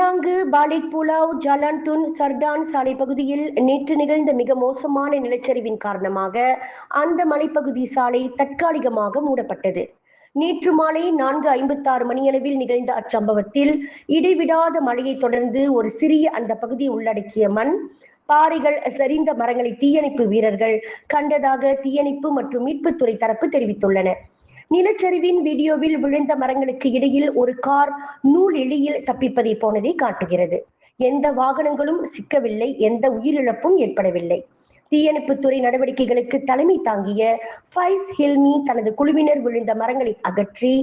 Folic pulao ஜலான்துன் சர்டான் சாலை பகுதியில் நேற்று நிகழ்ந்த மிக மோசமான நிலச்சரிவின் காரணமாக அந்த மலைப்பகுதி சாலை தற்காலிகமாக மூடப்பட்டது. நேற்று மாலை நான்கு ஐம்பத்தாறு மணியளவில் நிகழ்ந்த அச்சம்பவத்தில் இடைவிடாத மழையை தொடர்ந்து ஒரு சிறிய அந்த பகுதி உள்ளடக்கிய மண் பாறைகள் சரிந்த மரங்களை தீயணைப்பு வீரர்கள் கண்டதாக தீயணைப்பு மற்றும் மீட்புத்துறை தரப்பு தெரிவித்துள்ளன. நிலச்சரிவின் வீடியோவில் விழுந்த மரங்களுக்கு இடையில் ஒரு கார் நூல் எளியில் தப்பிப்பதை போனதை காட்டுகிறது. எந்த வாகனங்களும் சிக்கவில்லை எந்த உயிரிழப்பும் ஏற்படவில்லை. தீயணைப்புத்துறை நடவடிக்கைகளுக்கு தலைமை தாங்கிய ஃபைஸ் ஹில்மி தனது குழுவினர் விழுந்த மரங்களை அகற்றி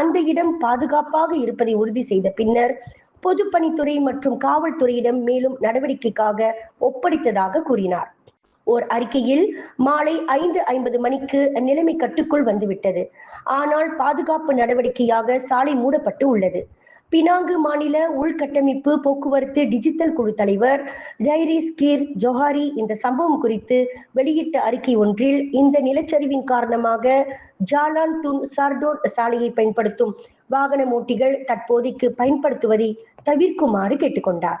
அந்த இடம் பாதுகாப்பாக இருப்பதை உறுதி செய்த பின்னர் பொதுப்பணித்துறை மற்றும் காவல்துறையிடம் மேலும் நடவடிக்கைக்காக ஒப்படைத்ததாக கூறினார். ஓர் அறிக்கையில் மாலை ஐந்து ஐம்பது மணிக்கு நிலைமை கட்டுக்குள் வந்துவிட்டது. ஆனால் பாதுகாப்பு நடவடிக்கையாக சாலை மூடப்பட்டு உள்ளது. பினாங்கு மாநில உள்கட்டமைப்பு போக்குவரத்து டிஜிட்டல் குழு தலைவர் ஜைரிஸ் கீர் ஜொஹாரி இந்த சம்பவம் குறித்து வெளியிட்ட அறிக்கை ஒன்றில் இந்த நிலச்சரிவின் காரணமாக ஜாலான் துன் சார்டோட் சாலையை பயன்படுத்தும் வாகன ஓட்டிகள் தற்போதைக்கு பயன்படுத்துவதை தவிர்க்குமாறு கேட்டுக்கொண்டார்.